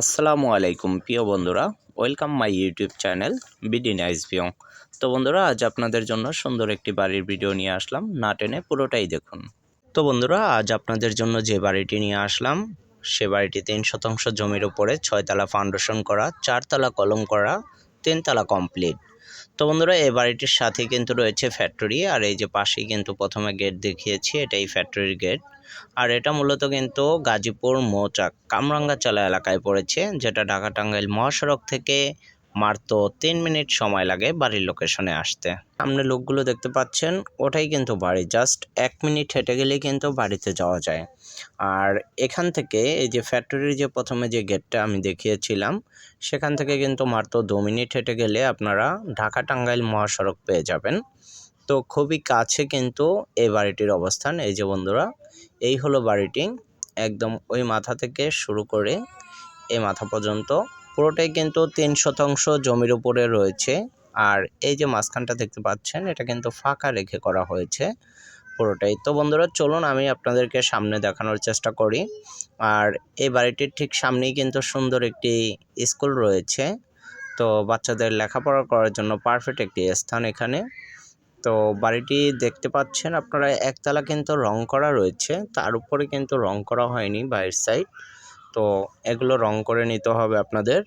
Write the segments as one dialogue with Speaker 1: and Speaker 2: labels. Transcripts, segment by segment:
Speaker 1: আসসালামু আলাইকুম, প্রিয় বন্ধুরা। Welcome my YouTube channel BD nice view তো বন্ধুরা, আজ আপনাদের জন্য সুন্দর একটি বাড়ির ভিডিও নিয়ে আসলাম। না টেনে পুরোটাই দেখুন। তো বন্ধুরা, আজ আপনাদের জন্য যে বাড়িটি নিয়ে আসলাম, সে বাড়িটি তিন শতাংশ জমির উপরে ছয়তলা ফাউন্ডেশন করা, চারতলা কলম করা, তিনতলা কমপ্লিট তো বন্ধুরা এই বাড়িটির সাথে কিন্তু রয়েছে ফ্যাক্টরি আর এই যে পাশেই কিন্তু প্রথমে গেট দেখিয়েছি, এটাই ফ্যাক্টরির গেট আর এটা মূলত কিন্তু গাজীপুর মৌচাক কামরাঙ্গাচালা এলাকায় পড়েছে, যেটা ঢাকা টাঙ্গাইল মহাসড়ক থেকে মাত্র তিন মিনিট সময় লাগে বাড়ির লোকেশনে আসতে। সামনে লোকগুলো দেখতে পাচ্ছেন, ওটাই কিন্তু বাড়ি। জাস্ট এক মিনিট হেঁটে গেলেই কিন্তু বাড়িতে যাওয়া যায়। আর এখান থেকে এই যে ফ্যাক্টরির যে প্রথমে যে গেটটা আমি দেখিয়েছিলাম, সেখান থেকে কিন্তু মাত্র দু মিনিট হেঁটে গেলে আপনারা ঢাকা টাঙ্গাইল মহাসড়ক পেয়ে যাবেন। তো খুবই কাছে কিন্তু এই বাড়িটির অবস্থান। এই যে বন্ধুরা, এই হলো বাড়িটি। একদম ওই মাথা থেকে শুরু করে এই মাথা পর্যন্ত পুরোটাই কিন্তু তিন শতাংশ জমির উপরে রয়েছে। আর এই যে মাঝখানটা দেখতে পাচ্ছেন, এটা কিন্তু ফাঁকা রেখে করা হয়েছে পুরোটাই। তো বন্ধুরা, চলুন আমি আপনাদেরকে সামনে দেখানোর চেষ্টা করি। আর এই বাড়িটির ঠিক সামনেই কিন্তু সুন্দর একটি স্কুল রয়েছে। তো বাচ্চাদের লেখাপড়া করার জন্য পারফেক্ট একটি স্থান এখানে। তো বাড়িটি দেখতে পাচ্ছেন আপনারা, একতলা কিন্তু রং করা রয়েছে। তার উপরে কিন্তু রং করা হয়নি, বাইরের সাইড তো এগুলো রং করে নিতে হবে আপনাদের।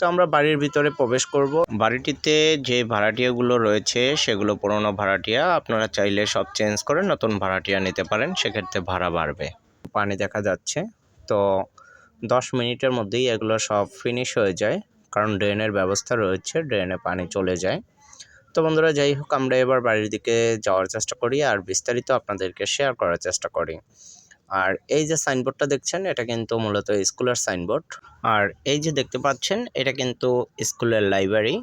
Speaker 1: তো আমরা বাড়ির ভিতরে প্রবেশ করব। বাড়িটিতে যে ভাড়াটিয়াগুলো রয়েছে, সেগুলো পুরনো ভাড়াটিয়া। আপনারা চাইলে সব চেঞ্জ করে নতুন ভাড়াটিয়া নিতে পারেন, সেক্ষেত্রে ভাড়া বাড়বে। পানি দেখা যাচ্ছে। তো দশ মিনিটের মধ্যেই এগুলো সব ফিনিশ হয়ে যায়। কারণ ড্রেনের ব্যবস্থা রয়েছে, ড্রেনে পানি চলে যায়। তো বন্ধুরা, যাই হোক, আমরা এবার বাড়ির দিকে যাওয়ার চেষ্টা করি আর বিস্তারিত আপনাদেরকে শেয়ার করার চেষ্টা করি। আর এই যে সাইনবোর্ডটা দেখছেন, এটা কিন্তু মূলত স্কুলের সাইনবোর্ড আর এই যে দেখতে পাচ্ছেন, এটা কিন্তু স্কুলের লাইব্রেরি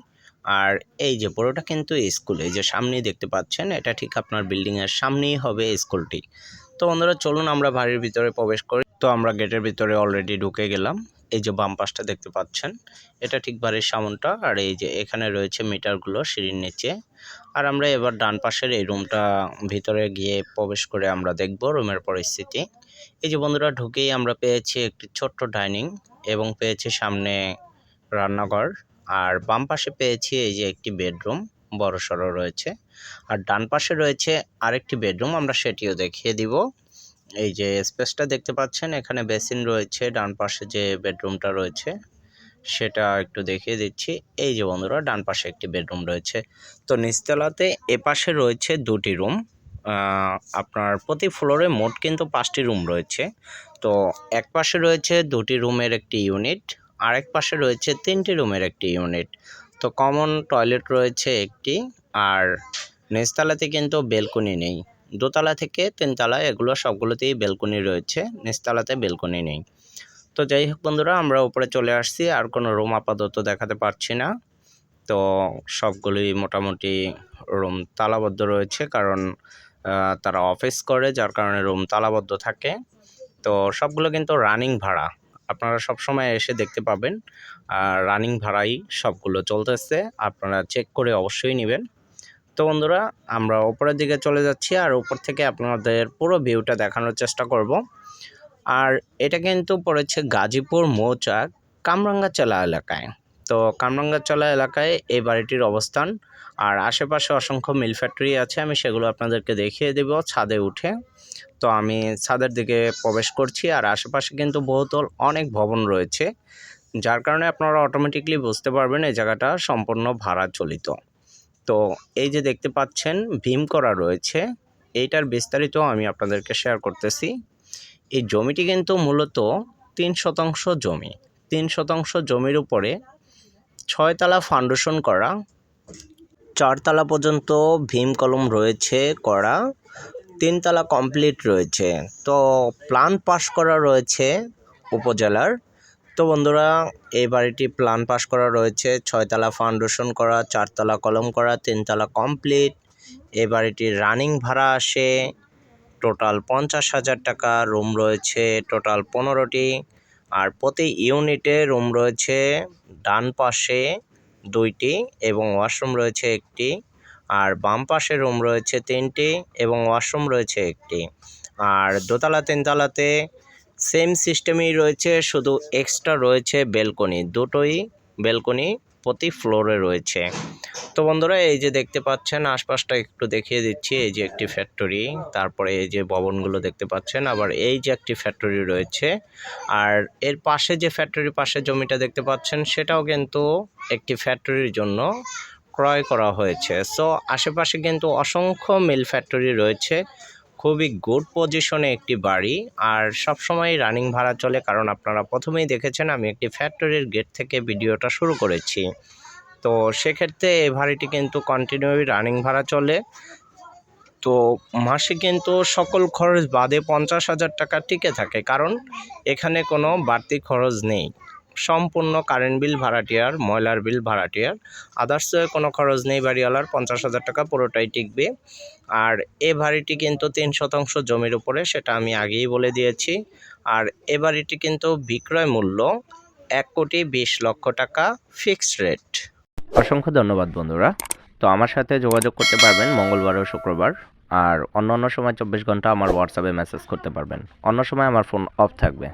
Speaker 1: আর এই যে পুরোটা কিন্তু স্কুল এই যে সামনেই দেখতে পাচ্ছেন, এটা ঠিক আপনার বিল্ডিংয়ের সামনেই হবে স্কুলটি তো বন্ধুরা, চলুন আমরা বাড়ির ভিতরে প্রবেশ করি। তো আমরা গেটের ভিতরে অলরেডি ঢুকে গেলাম। এই যে বাম পাশটা দেখতে পাচ্ছেন, এটা ঠিক বাড়ির সামনটা। আর এই যে এখানে রয়েছে মিটারগুলো সিঁড়ির নিচে। আর আমরা এবার ডান পাশের এই রুমটা ভিতরে গিয়ে প্রবেশ করে আমরা দেখব রুমের পরিস্থিতি। এই যে বন্ধুরা, ঢুকেই আমরা পেয়েছি একটি ছোট্ট ডাইনিং এবং পেয়েছি সামনে রান্নাঘর। আর বাম পাশে পেয়েছি এই যে একটি বেডরুম, বড় সড়ো রয়েছে। আর ডান পাশে রয়েছে আরেকটি বেডরুম, আমরা সেটিও দেখিয়ে দিব। এই যে স্পেসটা দেখতে পাচ্ছেন, এখানে বেসিন রয়েছে, ডান পাশে যে বেডরুমটা রয়েছে। সেটা একটু দেখিয়ে দিচ্ছি। এই যে বন্ধুরা, ডান পাশে একটি বেডরুম রয়েছে। তো নিচতলাতে এপাশে রয়েছে দুটি রুম। আপনার প্রতি ফ্লোরে মোট কিন্তু পাঁচটি রুম রয়েছে। তো এক পাশে রয়েছে দুটি রুমের একটি ইউনিট, আরেক পাশে রয়েছে তিনটি রুমের একটি ইউনিট। তো কমন টয়লেট রয়েছে একটি, আর নিচতলাতে কিন্তু বেলকনি নেই। দোতলা থেকে তিনতলা, এগুলো সবগুলোতেই বেলকনি রয়েছে, নিচতলাতে বেলকনি নেই। তো যাই হোক বন্ধুরা, আমরা উপরে চলে আসছি, আর কোনো রুম আপাতত দেখাতে পারছি না। তো সবগুলোই মোটামুটি রুম তালাবদ্ধ রয়েছে, কারণ তারা অফিস করে, যার কারণে রুম তালাবদ্ধ থাকে। তো সবগুলো কিন্তু রানিং ভাড়া, আপনারা সব সময় এসে দেখতে পাবেন। আর রানিং ভাড়াই সবগুলো চলতেছে, আপনারা চেক করে অবশ্যই নেবেন। তো বন্ধুরা, আমরা উপরের দিকে চলে যাচ্ছি, আর উপর থেকে আপনাদের পুরো ভিউটা দেখানোর চেষ্টা করব। আর এটা কিন্তু পড়েছে গাজীপুর, মৌচাক, কামরাঙ্গাচালা এলাকায়। তো কামরাঙ্গাচালা এলাকায় এই বাড়িটির অবস্থান। আর আশেপাশে অসংখ্য মিল ফ্যাক্টরি আছে, আমি সেগুলো আপনাদেরকে দেখিয়ে দেব ছাদে উঠে। তো আমি ছাদের দিকে প্রবেশ করছি আর আশেপাশে কিন্তু বহুতল অনেক ভবন রয়েছে, যার কারণে আপনারা অটোমেটিকলি বুঝতে পারবেন এই জায়গাটা সম্পূর্ণ ভাড়া চলিত। তো এই যে দেখতে পাচ্ছেন, ভীম করা রয়েছে, এইটার বিস্তারিত আমি আপনাদেরকে শেয়ার করতেছি। এই জমিটি কিন্তু মূলত তিন শতাংশ জমি। তিন শতাংশ জমির উপরে ছয়তলা ফাউন্ডেশন করা, চারতলা পর্যন্ত ভীম কলম রয়েছে করা, তিনতলা কমপ্লিট রয়েছে। তো প্ল্যান পাস করা রয়েছে উপজেলার। তো বন্ধুরা, এই বাড়িটি প্ল্যান পাস করা রয়েছে, ছয়তলা ফাউন্ডেশন করা, চারতলা কলম করা, তিনতলা কমপ্লিট এই বাড়িটির রানিং ভাড়া আসে টোটাল পঞ্চাশ হাজার টাকা রুম রয়েছে, টোটাল পনেরোটি। আর প্রতি ইউনিটে রুম রয়েছে ডান পাশে দুইটি এবং ওয়াশরুম রয়েছে একটি। আর বাম পাশে রুম রয়েছে তিনটি এবং ওয়াশরুম রয়েছে একটি। আর দোতলা তিনতলাতে সেম সিস্টেমই রয়েছে, শুধু এক্সট্রা রয়েছে বেলকনি, দুটোই বেলকনি প্রতি ফ্লোরে রয়েছে। তো বন্ধুরা, এই যে দেখতে পাচ্ছেন, আশপাশটা একটু দেখিয়ে দিচ্ছি। এই যে একটি ফ্যাক্টরি তারপরে এই যে ভবনগুলো দেখতে পাচ্ছেন। আবার এই যে একটি ফ্যাক্টরি রয়েছে, আর এর পাশে যে ফ্যাক্টরির পাশে জমিটা দেখতে পাচ্ছেন, সেটাও কিন্তু একটি ফ্যাক্টরির জন্য ক্রয় করা হয়েছে। সো আশেপাশে কিন্তু অসংখ্য মিল ফ্যাক্টরি রয়েছে। খুবই গুড পজিশনে একটি বাড়ি। আর সব সময় রানিং ভাড়া চলে, কারণ আপনারা প্রথমেই দেখেছেন আমি একটি ফ্যাক্টরির গেট থেকে ভিডিওটা শুরু করেছি। তো সেক্ষেত্রে এই বাড়িটি কিন্তু কন্টিনিউ রানিং ভাড়া চলে। তো মাসে কিন্তু সকল খরচ বাদে পঞ্চাশ হাজার টাকা টিকে থাকে, কারণ এখানে কোনো বাড়তি খরচ নেই। সম্পূর্ণ কারেন্ট বিল ভাড়াটিয়ার ময়লার বিল ভাড়াটিয়ার আদার্স কোনো খরচ নেই বাড়িওয়ালার, পঞ্চাশ হাজার টাকা পুরোটাই টিকবে। আর এ বাড়িটি কিন্তু তিন শতাংশ জমির উপরে, সেটা আমি আগেই বলে দিয়েছি। আর এ বাড়িটি কিন্তু বিক্রয় মূল্য এক কোটি বিশ লক্ষ টাকা ফিক্সড রেট অসংখ্য ধন্যবাদ বন্ধুরা। তো আমার সাথে যোগাযোগ করতে পারবেন মঙ্গলবার ও শুক্রবার। আর অন্য অন্য সময় চব্বিশ ঘণ্টা আমার হোয়াটসঅ্যাপে মেসেজ করতে পারবেন। অন্য সময় আমার ফোন অফ থাকবে।